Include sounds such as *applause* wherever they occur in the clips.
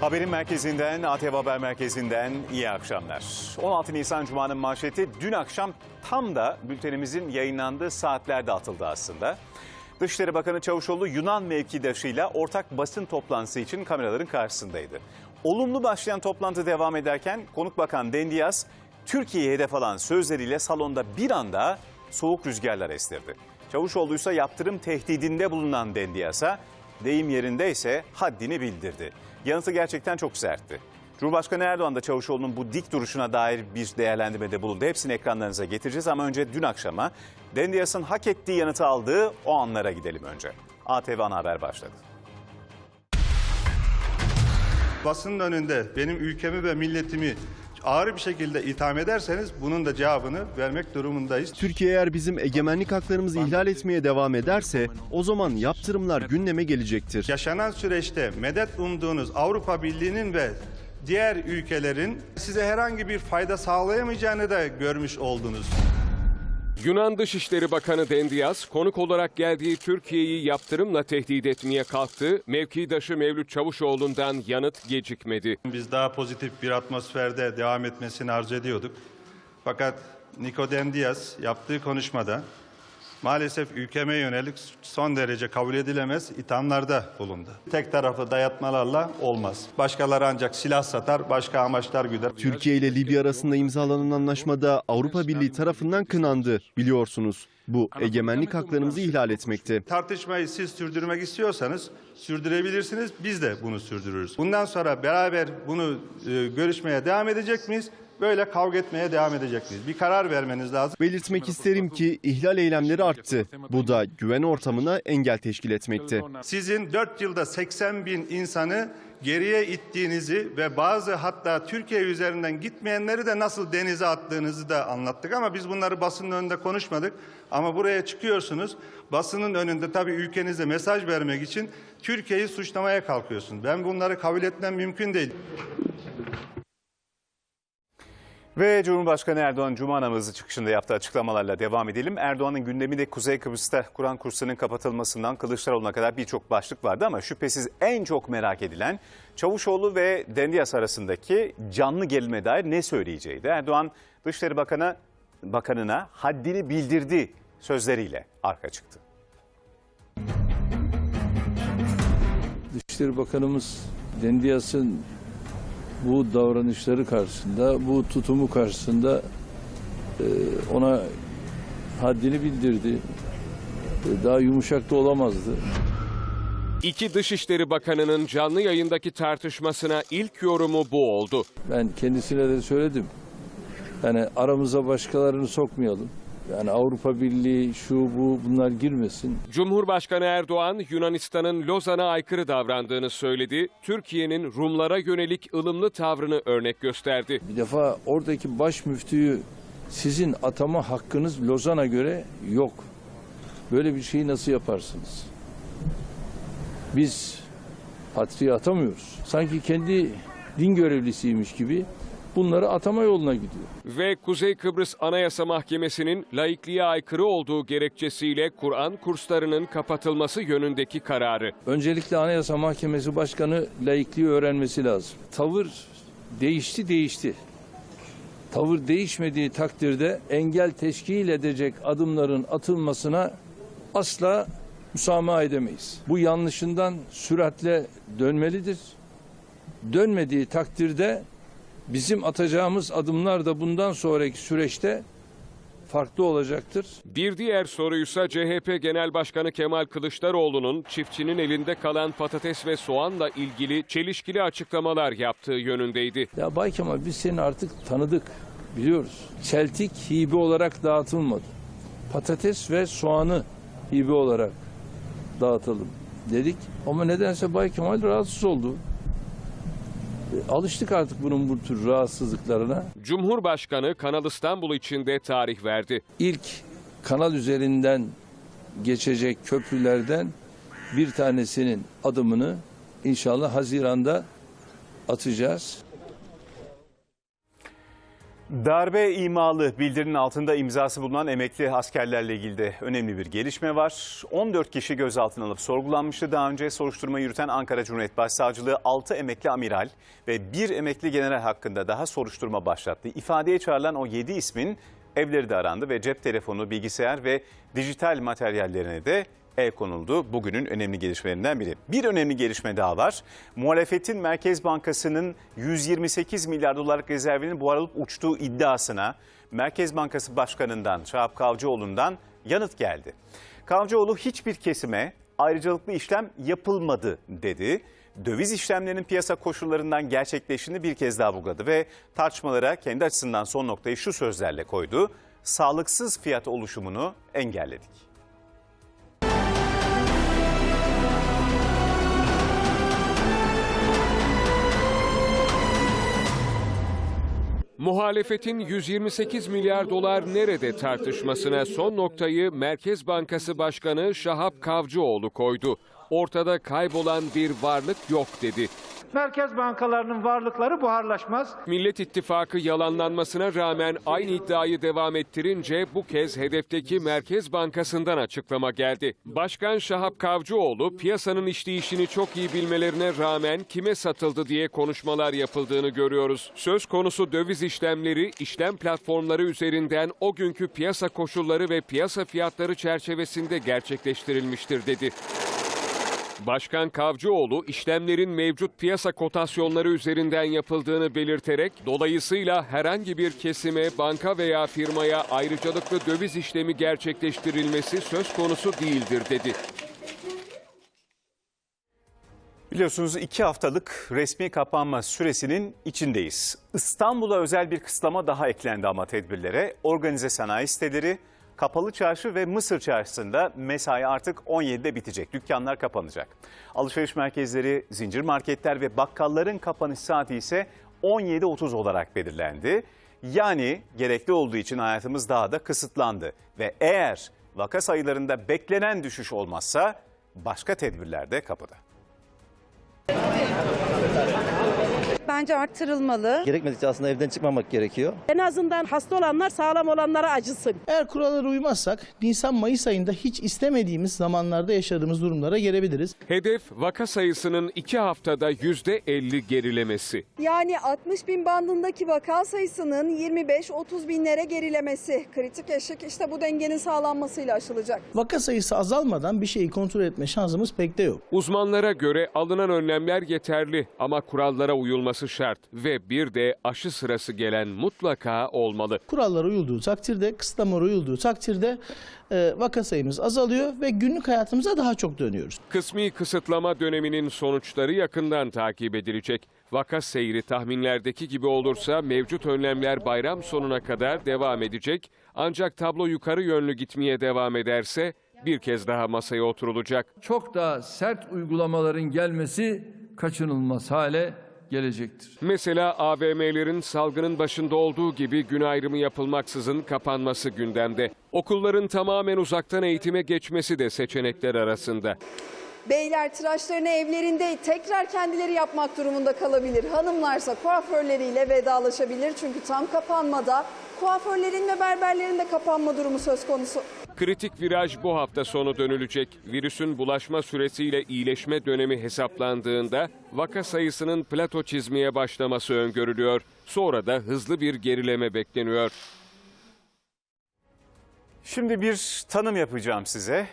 Haberin merkezinden, ATV Haber Merkezi'nden iyi akşamlar. 16 Nisan Cuma'nın manşeti dün akşam tam da bültenimizin yayınlandığı saatlerde atıldı aslında. Dışişleri Bakanı Çavuşoğlu Yunan mevkidaşıyla ortak basın toplantısı için kameraların karşısındaydı. Olumlu başlayan toplantı devam ederken konuk bakan Dendias, Türkiye'ye hedef alan sözleriyle salonda bir anda soğuk rüzgarlar estirdi. Çavuşoğlu ise yaptırım tehdidinde bulunan Dendias'a deyim yerinde ise haddini bildirdi. Yanıtı gerçekten çok sertti. Cumhurbaşkanı Erdoğan da Çavuşoğlu'nun bu dik duruşuna dair bir değerlendirmede bulundu. Hepsini ekranlarınıza getireceğiz ama önce dün akşama Dendias'ın hak ettiği yanıtı aldığı o anlara gidelim önce. ATV Ana Haber başladı. basının önünde benim ülkemi ve milletimi ağır bir şekilde itham ederseniz bunun da cevabını vermek durumundayız. Türkiye eğer bizim egemenlik haklarımızı ihlal etmeye devam ederse o zaman yaptırımlar gündeme gelecektir. Yaşanan süreçte medet umduğunuz Avrupa Birliği'nin ve diğer ülkelerin size herhangi bir fayda sağlayamayacağını da görmüş oldunuz. Yunan Dışişleri Bakanı Dendias, konuk olarak geldiği Türkiye'yi yaptırımla tehdit etmeye kalktı. Mevkidaşı Mevlüt Çavuşoğlu'ndan yanıt gecikmedi. Biz daha pozitif bir atmosferde devam etmesini arzu ediyorduk. Fakat Nikoden Diaz yaptığı konuşmada maalesef ülkeme yönelik son derece kabul edilemez ithamlarda bulundu. Tek taraflı dayatmalarla olmaz. Başkaları ancak silah satar, başka amaçlar güder. Türkiye ile Libya arasında imzalanan anlaşmada Avrupa Birliği tarafından kınandı biliyorsunuz. Bu egemenlik haklarımızı ihlal etmekti. Tartışmayı siz sürdürmek istiyorsanız sürdürebilirsiniz. Biz de bunu sürdürürüz. Bundan sonra beraber bunu e, görüşmeye devam edecek miyiz? Böyle kavga etmeye devam edecek miyiz? Bir karar vermeniz lazım. Belirtmek isterim ki ihlal eylemleri arttı. Bu da güven ortamına engel teşkil etmekti. Sizin 4 yılda 80 bin insanı geriye ittiğinizi ve bazı hatta Türkiye üzerinden gitmeyenleri de nasıl denize attığınızı da anlattık ama biz bunları basının önünde konuşmadık. Ama buraya çıkıyorsunuz basının önünde tabii ülkenize mesaj vermek için Türkiye'yi suçlamaya kalkıyorsunuz. Ben bunları kabul etmem mümkün değil. Ve Cumhurbaşkanı Erdoğan Cuma namazı çıkışında yaptığı açıklamalarla devam edelim. Erdoğan'ın gündeminde Kuzey Kıbrıs'ta Kur'an kurslarının kapatılmasından Kılıçdaroğlu'na kadar birçok başlık vardı ama şüphesiz en çok merak edilen Çavuşoğlu ve Dendias arasındaki canlı gerilime dair ne söyleyeceğiydi. Erdoğan Dışişleri Bakanı Bakanına haddini bildirdi sözleriyle arka çıktı. Dışişleri Bakanımız Dendias'ın bu davranışları karşısında, bu tutumu karşısında e, ona haddini bildirdi. E, Daha yumuşak da olamazdı. İki Dışişleri Bakanı'nın canlı yayındaki tartışmasına ilk yorumu bu oldu. Ben kendisine de söyledim. Yani aramıza başkalarını sokmayalım. Yani Avrupa Birliği şu bu bunlar girmesin. Cumhurbaşkanı Erdoğan, Yunanistan'ın Lozan'a aykırı davrandığını söyledi. Türkiye'nin Rumlara yönelik ılımlı tavrını örnek gösterdi. Bir defa oradaki baş müftüyü sizin atama hakkınız Lozan'a göre yok. Böyle bir şeyi nasıl yaparsınız? Biz patriği atamıyoruz. Sanki kendi din görevlisiymiş gibi bunları atama yoluna gidiyor. Ve Kuzey Kıbrıs Anayasa Mahkemesi'nin laikliğe aykırı olduğu gerekçesiyle Kur'an kurslarının kapatılması yönündeki kararı. Öncelikle Anayasa Mahkemesi Başkanı laikliği öğrenmesi lazım. Tavır değişti değişti. Tavır değişmediği takdirde engel teşkil edecek adımların atılmasına asla müsamaha edemeyiz. Bu yanlışından süratle dönmelidir. Dönmediği takdirde bizim atacağımız adımlar da bundan sonraki süreçte farklı olacaktır. Bir diğer soruysa CHP Genel Başkanı Kemal Kılıçdaroğlu'nun çiftçinin elinde kalan patates ve soğanla ilgili çelişkili açıklamalar yaptığı yönündeydi. Ya Bay Kemal biz seni artık tanıdık, biliyoruz. Çeltik hibe olarak dağıtılmadı. Patates ve soğanı hibe olarak dağıtalım dedik. Ama nedense Bay Kemal rahatsız oldu. Alıştık artık bunun bu tür rahatsızlıklarına. Cumhurbaşkanı Kanal İstanbul için de tarih verdi. İlk kanal üzerinden geçecek köprülerden bir tanesinin adımını inşallah Haziran'da atacağız. Darbe imalı bildirinin altında imzası bulunan emekli askerlerle ilgili de önemli bir gelişme var. 14 kişi gözaltına alınıp sorgulanmıştı. Daha önce soruşturma yürüten Ankara Cumhuriyet Başsavcılığı 6 emekli amiral ve 1 emekli general hakkında daha soruşturma başlattı. İfadeye çağrılan o 7 ismin evleri de arandı ve cep telefonu, bilgisayar ve dijital materyallerine de el konuldu. Bugünün önemli gelişmelerinden biri. Bir önemli gelişme daha var. Muhalefetin Merkez Bankası'nın 128 milyar dolarlık rezervinin buharılıp uçtuğu iddiasına Merkez Bankası Başkanı'ndan Şahap Kavcıoğlu'ndan yanıt geldi. Kavcıoğlu hiçbir kesime ayrıcalıklı işlem yapılmadı dedi. Döviz işlemlerinin piyasa koşullarından gerçekleştiğini bir kez daha vurguladı ve tartışmalara kendi açısından son noktayı şu sözlerle koydu. Sağlıksız fiyat oluşumunu engelledik. Muhalefetin 128 milyar dolar nerede tartışmasına son noktayı Merkez Bankası Başkanı Şahap Kavcıoğlu koydu. Ortada kaybolan bir varlık yok dedi. Merkez bankalarının varlıkları buharlaşmaz. Millet İttifakı yalanlanmasına rağmen aynı iddiayı devam ettirince bu kez hedefteki Merkez Bankası'ndan açıklama geldi. Başkan Şahap Kavcıoğlu piyasanın işleyişini çok iyi bilmelerine rağmen kime satıldı diye konuşmalar yapıldığını görüyoruz. Söz konusu döviz işlemleri işlem platformları üzerinden o günkü piyasa koşulları ve piyasa fiyatları çerçevesinde gerçekleştirilmiştir dedi. Başkan Kavcıoğlu işlemlerin mevcut piyasa kotasyonları üzerinden yapıldığını belirterek dolayısıyla herhangi bir kesime, banka veya firmaya ayrıcalıklı döviz işlemi gerçekleştirilmesi söz konusu değildir dedi. Biliyorsunuz iki haftalık resmi kapanma süresinin içindeyiz. İstanbul'a özel bir kısıtlama daha eklendi ama tedbirlere. Organize sanayi siteleri, Kapalı Çarşı ve Mısır Çarşısı'nda mesai artık 17'de bitecek. Dükkanlar kapanacak. Alışveriş merkezleri, zincir marketler ve bakkalların kapanış saati ise 17.30 olarak belirlendi. Yani gerekli olduğu için hayatımız daha da kısıtlandı. Ve eğer vaka sayılarında beklenen düşüş olmazsa başka tedbirler de kapıda. Bence arttırılmalı. Gerekmedikçe aslında evden çıkmamak gerekiyor. En azından hasta olanlar sağlam olanlara acısın. Eğer kurallara uymazsak Nisan-Mayıs ayında hiç istemediğimiz zamanlarda yaşadığımız durumlara gelebiliriz. Hedef vaka sayısının iki haftada %50 gerilemesi. Yani 60 bin bandındaki vaka sayısının 25-30 binlere gerilemesi. Kritik eşik işte bu dengenin sağlanmasıyla aşılacak. Vaka sayısı azalmadan bir şeyi kontrol etme şansımız pek de yok. Uzmanlara göre alınan önlemler yeterli ama kurallara uyulması şart ve bir de aşı sırası gelen mutlaka olmalı. Kurallara uyulduğu takdirde, kısıtlamalara uyulduğu takdirde e, vaka sayımız azalıyor ve günlük hayatımıza daha çok dönüyoruz. Kısmi kısıtlama döneminin sonuçları yakından takip edilecek. Vaka seyri tahminlerdeki gibi olursa mevcut önlemler bayram sonuna kadar devam edecek. Ancak tablo yukarı yönlü gitmeye devam ederse bir kez daha masaya oturulacak. Çok daha sert uygulamaların gelmesi kaçınılmaz hale gelecektir. Mesela AVM'lerin salgının başında olduğu gibi gün ayrımı yapılmaksızın kapanması gündemde. Okulların tamamen uzaktan eğitime geçmesi de seçenekler arasında. Beyler tıraşlarını evlerinde tekrar kendileri yapmak durumunda kalabilir. Hanımlarsa kuaförleriyle vedalaşabilir. Çünkü tam kapanmada kuaförlerin ve berberlerin de kapanma durumu söz konusu. Kritik viraj bu hafta sonu dönülecek. Virüsün bulaşma süresiyle iyileşme dönemi hesaplandığında vaka sayısının plato çizmeye başlaması öngörülüyor. Sonra da hızlı bir gerileme bekleniyor. Şimdi bir tanım yapacağım size.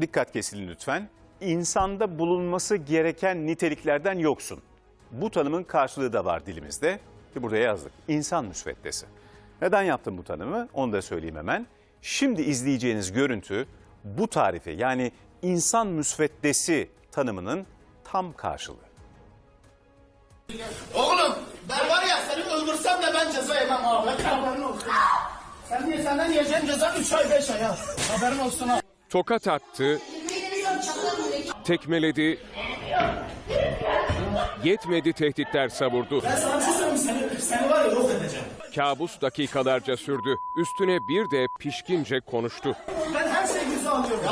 Dikkat kesilin lütfen. İnsanda bulunması gereken niteliklerden yoksun. Bu tanımın karşılığı da var dilimizde. Buraya yazdık. İnsan müsveddesi. Neden yaptım bu tanımı? Onu da söyleyeyim hemen. Şimdi izleyeceğiniz görüntü bu tarifi yani insan müsveddesi tanımının tam karşılığı. Oğlum ben var ya seni öldürsem de ben ceza yemem abi. Haberin olsun. Sen diye senden yiyeceğim ceza 3 ay 5 ay ha. Haberin olsun ha. Tokat attı, tekmeledi, yetmedi tehditler savurdu. Ben sana bir şey söyleyeyim seni, seni var ya yok edeceğim. Kabus dakikalarca sürdü. Üstüne bir de pişkince konuştu. Ben her şeyi göze alıyorum.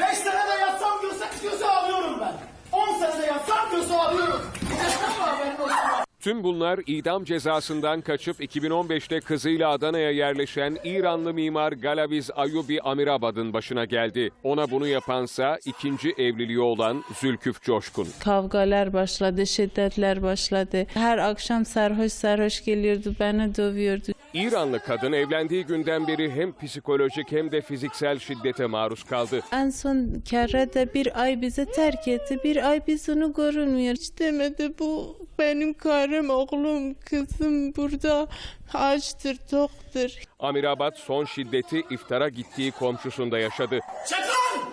5 sene de yatsam göze, göze alıyorum ben. 10 sene de yatsam göze alıyorum. Yeter mi haberin olsun ha? Tüm bunlar idam cezasından kaçıp 2015'te kızıyla Adana'ya yerleşen İranlı mimar Galaviz Ayubi Amirabad'ın başına geldi. Ona bunu yapansa ikinci evliliği olan Zülküf Coşkun. Kavgalar başladı, şiddetler başladı. Her akşam sarhoş sarhoş geliyordu, beni dövüyordu. İranlı kadın evlendiği günden beri hem psikolojik hem de fiziksel şiddete maruz kaldı. En son kere de bir ay bizi terk etti. Bir ay biz onu görünmüyor. Hiç demedi bu benim karım, oğlum, kızım burada açtır, toktur. Amirabad son şiddeti iftara gittiği komşusunda yaşadı. Çek lan!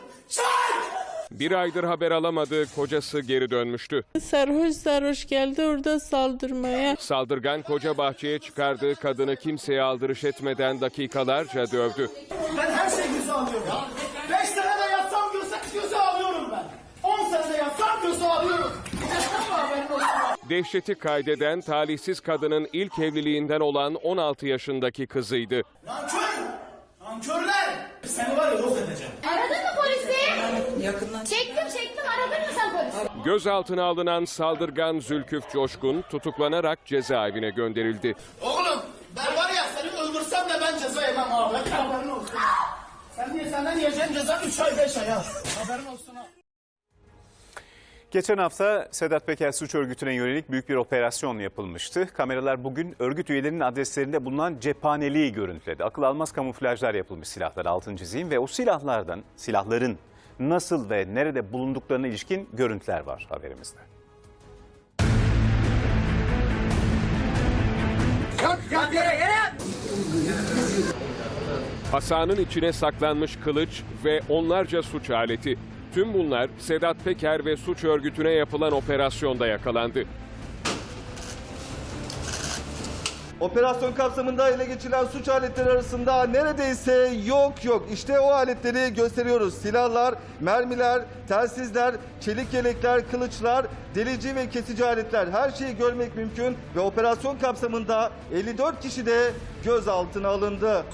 Bir aydır haber alamadığı kocası geri dönmüştü. Sarhoş sarhoş geldi orada saldırmaya. Saldırgan koca bahçeye çıkardığı kadını kimseye aldırış etmeden dakikalarca dövdü. Ben her şeyi göze alıyorum. Beş sene de yatsam göze, göze alıyorum ben. On sene de yatsam göze alıyorum. Dehşeti kaydeden talihsiz kadının ilk evliliğinden olan 16 yaşındaki kızıydı. Nankör! Nankörler! Seni var ya yok edeceğim. Aradın? Yakından. Çektim çektim aradın mı sen polisi? Gözaltına alınan saldırgan Zülküf Coşkun tutuklanarak cezaevine gönderildi. Oğlum ben var ya seni öldürsem de ben ceza yemem abi. Haberin olsun. Sen diye senden yiyeceğim ceza 3 ay 5 ay ha. Haberin olsun ha. Geçen hafta Sedat Peker suç örgütüne yönelik büyük bir operasyon yapılmıştı. Kameralar bugün örgüt üyelerinin adreslerinde bulunan cephaneliği görüntüledi. Akıl almaz kamuflajlar yapılmış silahlar altın çizeyim ve o silahlardan, silahların nasıl ve nerede bulunduklarına ilişkin görüntüler var haberimizde. Hasan'ın içine saklanmış kılıç ve onlarca suç aleti. Tüm bunlar Sedat Peker ve suç örgütüne yapılan operasyonda yakalandı. Operasyon kapsamında ele geçirilen suç aletleri arasında neredeyse yok yok. İşte o aletleri gösteriyoruz. Silahlar, mermiler, telsizler, çelik yelekler, kılıçlar, delici ve kesici aletler. Her şeyi görmek mümkün ve operasyon kapsamında 54 kişi de gözaltına alındı.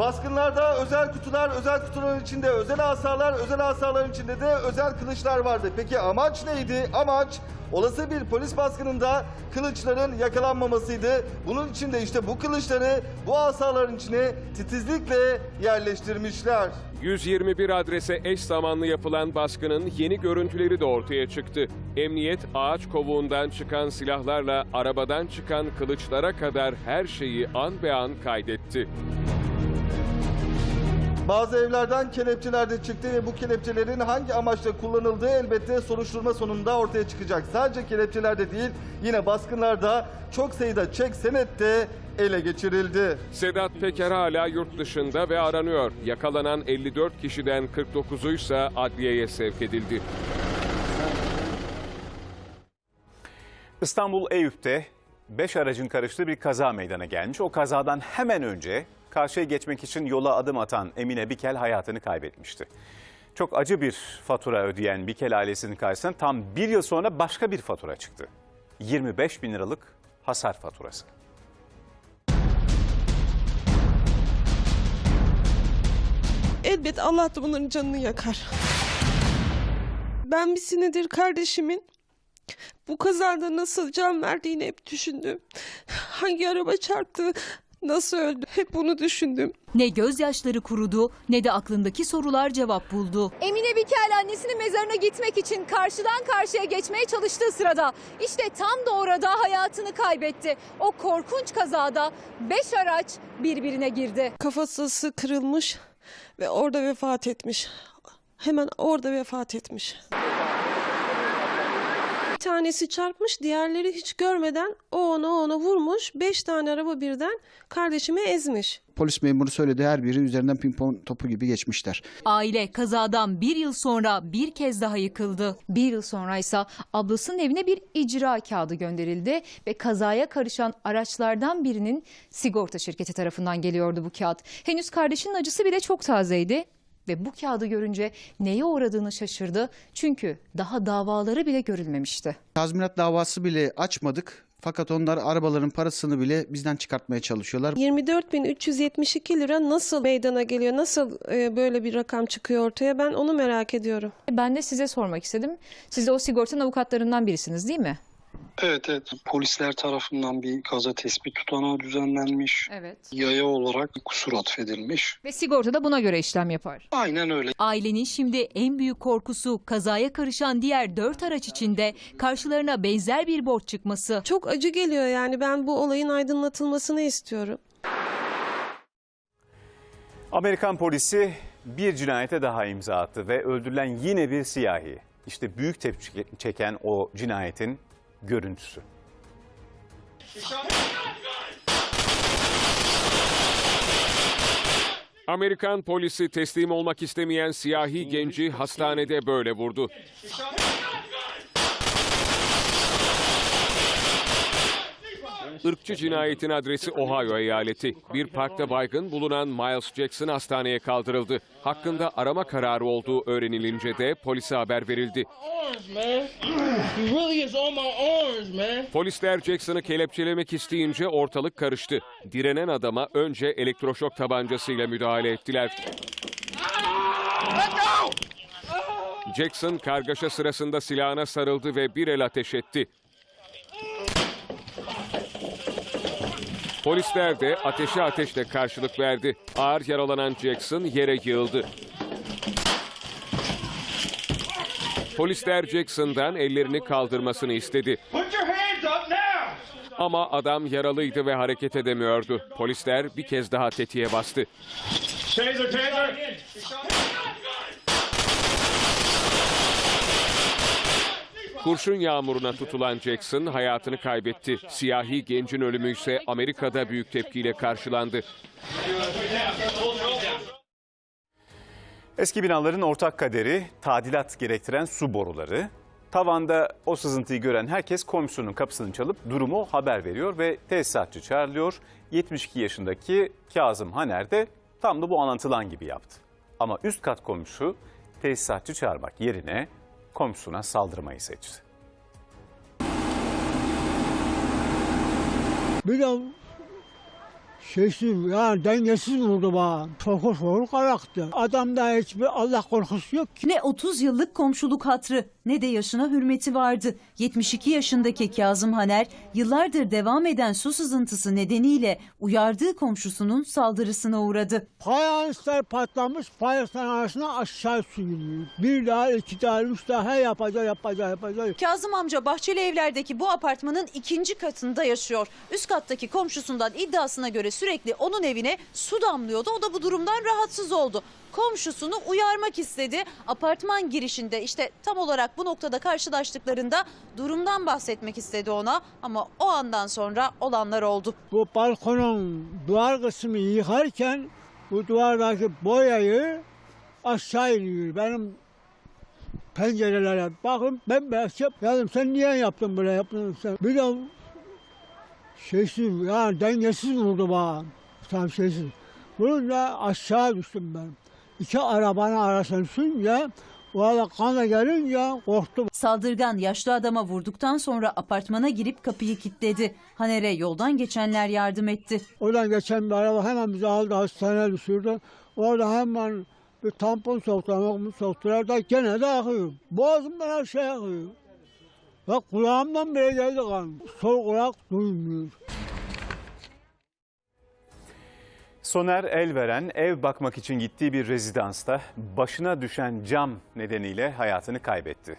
Baskınlarda özel kutular, özel kutuların içinde özel asalar, özel asaların içinde de özel kılıçlar vardı. Peki amaç neydi? Amaç olası bir polis baskınında kılıçların yakalanmamasıydı. Bunun için de işte bu kılıçları bu asaların içine titizlikle yerleştirmişler. 121 adrese eş zamanlı yapılan baskının yeni görüntüleri de ortaya çıktı. Emniyet ağaç kovuğundan çıkan silahlarla arabadan çıkan kılıçlara kadar her şeyi an be an kaydetti. Bazı evlerden kelepçeler de çıktı ve bu kelepçelerin hangi amaçla kullanıldığı elbette soruşturma sonunda ortaya çıkacak. Sadece kelepçelerde değil yine baskınlarda çok sayıda çek senet de ele geçirildi. Sedat Peker hala yurt dışında ve aranıyor. Yakalanan 54 kişiden 49'u ise adliyeye sevk edildi. İstanbul Eyüp'te 5 aracın karıştığı bir kaza meydana gelmiş. O kazadan hemen önce karşıya geçmek için yola adım atan Emine Bikel hayatını kaybetmişti. Çok acı bir fatura ödeyen Bikel ailesinin karşısına tam bir yıl sonra başka bir fatura çıktı. 25 bin liralık hasar faturası. Elbet Allah da bunların canını yakar. Ben bir senedir kardeşimin bu kazada nasıl can verdiğini hep düşündüm. Hangi araba çarptı, nasıl öldü *laughs* hep bunu düşündüm. Ne gözyaşları kurudu ne de aklındaki sorular cevap buldu. Emine Bikel annesinin mezarına gitmek için karşıdan karşıya geçmeye çalıştığı sırada işte tam da orada hayatını kaybetti. O korkunç kazada 5 araç birbirine girdi. Kafası kırılmış ve orada vefat etmiş. Hemen orada vefat etmiş. Bir tanesi çarpmış, diğerleri hiç görmeden o onu o onu vurmuş. Beş tane araba birden kardeşimi ezmiş. Polis memuru söyledi her biri üzerinden pimpon topu gibi geçmişler. Aile kazadan bir yıl sonra bir kez daha yıkıldı. Bir yıl sonra ise ablasının evine bir icra kağıdı gönderildi ve kazaya karışan araçlardan birinin sigorta şirketi tarafından geliyordu bu kağıt. Henüz kardeşinin acısı bile çok tazeydi ve bu kağıdı görünce neye uğradığını şaşırdı. Çünkü daha davaları bile görülmemişti. Tazminat davası bile açmadık. Fakat onlar arabaların parasını bile bizden çıkartmaya çalışıyorlar. 24.372 lira nasıl meydana geliyor? Nasıl e, böyle bir rakam çıkıyor ortaya? Ben onu merak ediyorum. Ben de size sormak istedim. Siz de o sigortanın avukatlarından birisiniz değil mi? Evet evet. Polisler tarafından bir kaza tespit tutanağı düzenlenmiş. Evet. Yaya olarak kusur atfedilmiş. Ve sigorta da buna göre işlem yapar. Aynen öyle. Ailenin şimdi en büyük korkusu kazaya karışan diğer dört araç içinde karşılarına benzer bir borç çıkması. Çok acı geliyor yani. Ben bu olayın aydınlatılmasını istiyorum. Amerikan polisi bir cinayete daha imza attı ve öldürülen yine bir siyahi. İşte büyük tepki çeken o cinayetin görüntüsü. Amerikan polisi teslim olmak istemeyen siyahi genci hastanede böyle vurdu. Irkçı cinayetin adresi Ohio eyaleti. Bir parkta baygın bulunan Miles Jackson hastaneye kaldırıldı. Hakkında arama kararı olduğu öğrenilince de polise haber verildi. Polisler Jackson'ı kelepçelemek isteyince ortalık karıştı. Direnen adama önce elektroşok tabancasıyla müdahale ettiler. Jackson kargaşa sırasında silahına sarıldı ve bir el ateş etti. Polisler de ateşe ateşle karşılık verdi. Ağır yaralanan Jackson yere yığıldı. Polisler Jackson'dan ellerini kaldırmasını istedi. Ama adam yaralıydı ve hareket edemiyordu. Polisler bir kez daha tetiğe bastı. Kurşun yağmuruna tutulan Jackson hayatını kaybetti. Siyahi gencin ölümü ise Amerika'da büyük tepkiyle karşılandı. Eski binaların ortak kaderi tadilat gerektiren su boruları. Tavanda o sızıntıyı gören herkes komşusunun kapısını çalıp durumu haber veriyor ve tesisatçı çağrılıyor. 72 yaşındaki Kazım Haner de tam da bu anlatılan gibi yaptı. Ama üst kat komşu tesisatçı çağırmak yerine komşusuna saldırmayı seçti. Bir de şeysiz yani dengesiz vurdu bana. Çok soğuk ayaktı. Adamda hiçbir Allah korkusu yok ki. Ne 30 yıllık komşuluk hatrı ne de yaşına hürmeti vardı. 72 yaşındaki Kazım Haner yıllardır devam eden su sızıntısı nedeniyle uyardığı komşusunun saldırısına uğradı. Fayanslar patlamış, fayansların arasına aşağı su giriyor. Bir daha, iki daha, üç daha yapacak, yapacak, yapacak. Kazım amca Bahçeli Evler'deki bu apartmanın ikinci katında yaşıyor. Üst kattaki komşusundan iddiasına göre sürekli onun evine su damlıyordu. O da bu durumdan rahatsız oldu. Komşusunu uyarmak istedi. Apartman girişinde işte tam olarak bu noktada karşılaştıklarında durumdan bahsetmek istedi ona. Ama o andan sonra olanlar oldu. Bu balkonun duvar kısmı yıkarken bu duvardaki boyayı aşağı iniyor. Benim pencerelere bakın ben beyaz yap. Sen niye yaptın böyle yaptın sen? Bir de şeysiz yani dengesiz vurdu bana. Tam şeysiz. Vurunca aşağı düştüm ben. İki arabanın arasını sürünce arada kana gelince korktum. Saldırgan yaşlı adama vurduktan sonra apartmana girip kapıyı kilitledi. Haner'e yoldan geçenler yardım etti. Oradan geçen bir araba hemen bizi aldı hastaneye düşürdü. Orada hemen bir tampon soktular, soktular da gene de akıyor. Boğazımdan her şey akıyor. Ve kulağımdan bile geldi kan. Sol kulak duymuyor. Soner Elveren ev bakmak için gittiği bir rezidansta başına düşen cam nedeniyle hayatını kaybetti.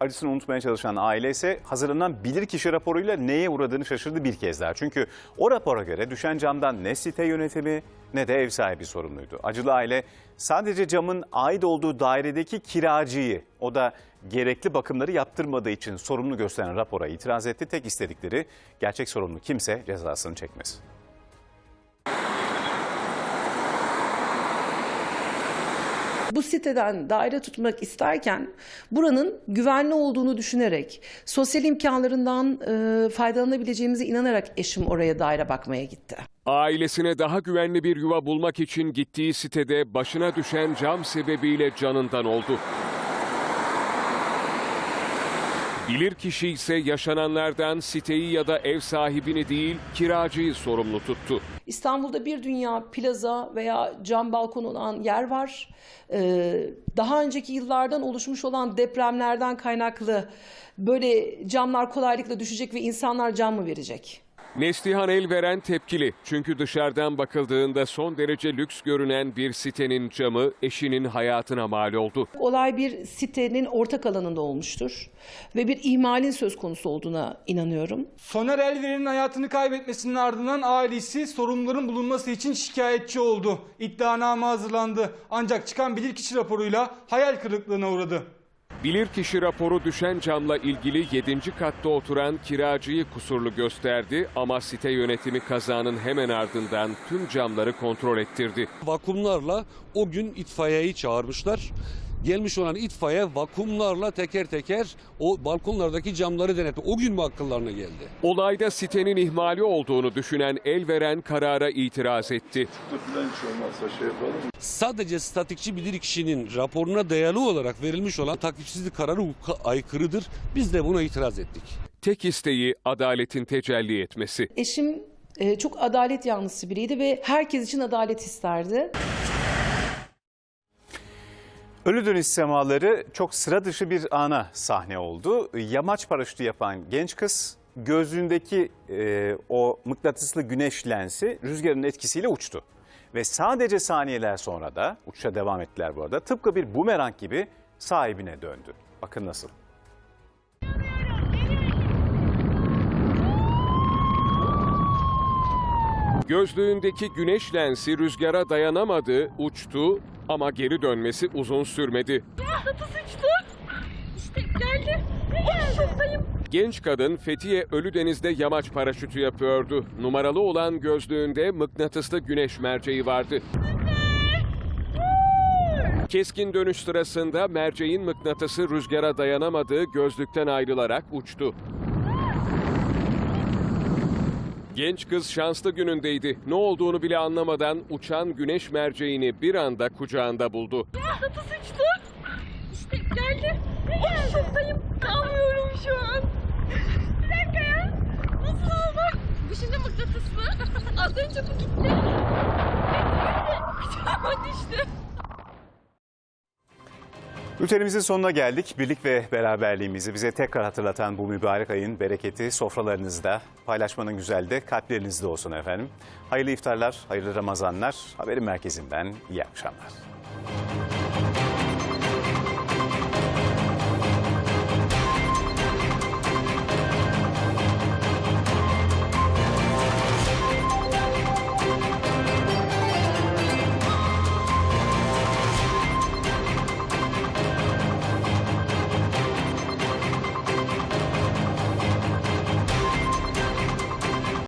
Acısını unutmaya çalışan aile ise hazırlanan bilirkişi raporuyla neye uğradığını şaşırdı bir kez daha. Çünkü o rapora göre düşen camdan ne site yönetimi ne de ev sahibi sorumluydu. Acılı aile sadece camın ait olduğu dairedeki kiracıyı o da gerekli bakımları yaptırmadığı için sorumlu gösteren rapora itiraz etti. Tek istedikleri gerçek sorumlu kimse cezasını çekmesi. Bu siteden daire tutmak isterken buranın güvenli olduğunu düşünerek, sosyal imkanlarından e, faydalanabileceğimize inanarak eşim oraya daire bakmaya gitti. Ailesine daha güvenli bir yuva bulmak için gittiği sitede başına düşen cam sebebiyle canından oldu. Bilirkişi ise yaşananlardan siteyi ya da ev sahibini değil kiracıyı sorumlu tuttu. İstanbul'da bir dünya plaza veya cam balkon olan yer var. Ee, daha önceki yıllardan oluşmuş olan depremlerden kaynaklı böyle camlar kolaylıkla düşecek ve insanlar cam mı verecek? Neslihan Elveren tepkili. Çünkü dışarıdan bakıldığında son derece lüks görünen bir sitenin camı eşinin hayatına mal oldu. Olay bir sitenin ortak alanında olmuştur ve bir ihmalin söz konusu olduğuna inanıyorum. Soner Elveren'in hayatını kaybetmesinin ardından ailesi sorumluların bulunması için şikayetçi oldu. İddianame hazırlandı. Ancak çıkan bilirkişi raporuyla hayal kırıklığına uğradı. Bilirkişi raporu düşen camla ilgili 7. katta oturan kiracıyı kusurlu gösterdi ama site yönetimi kazanın hemen ardından tüm camları kontrol ettirdi. Vakumlarla o gün itfaiyeyi çağırmışlar. Gelmiş olan itfaiye vakumlarla teker teker o balkonlardaki camları denetti. O gün mü akıllarına geldi? Olayda sitenin ihmali olduğunu düşünen Elveren karara itiraz etti. Sadece statikçi bilir kişinin raporuna dayalı olarak verilmiş olan takipsizlik kararı hukuka aykırıdır. Biz de buna itiraz ettik. Tek isteği adaletin tecelli etmesi. Eşim e, çok adalet yanlısı biriydi ve herkes için adalet isterdi. Ölü dönüş semaları çok sıra dışı bir ana sahne oldu. Yamaç paraşütü yapan genç kız gözlüğündeki e, o mıknatıslı güneş lensi rüzgarın etkisiyle uçtu. Ve sadece saniyeler sonra da uçuşa devam ettiler bu arada. Tıpkı bir bumerang gibi sahibine döndü. Bakın nasıl. Gözlüğündeki güneş lensi rüzgara dayanamadı, uçtu ama geri dönmesi uzun sürmedi. sıçtı. İşte geldi. Şoktayım. Genç kadın Fethiye Ölüdeniz'de yamaç paraşütü yapıyordu. Numaralı olan gözlüğünde mıknatıslı güneş merceği vardı. Keskin dönüş sırasında merceğin mıknatısı rüzgara dayanamadığı gözlükten ayrılarak uçtu. Genç kız şanslı günündeydi. Ne olduğunu bile anlamadan uçan güneş merceğini bir anda kucağında buldu. Mıknatıs sıçtı. İşte geldi. Şoktayım. Kalmıyorum şu an. Bir dakika ya. Nasıl oldu? Bu şimdi mıknatıslı. Az önce bu gitti. Kucağıma düştü. Bültenimizin sonuna geldik. Birlik ve beraberliğimizi bize tekrar hatırlatan bu mübarek ayın bereketi sofralarınızda, paylaşmanın güzel de kalplerinizde olsun efendim. Hayırlı iftarlar, hayırlı Ramazanlar. Haberin merkezinden iyi akşamlar.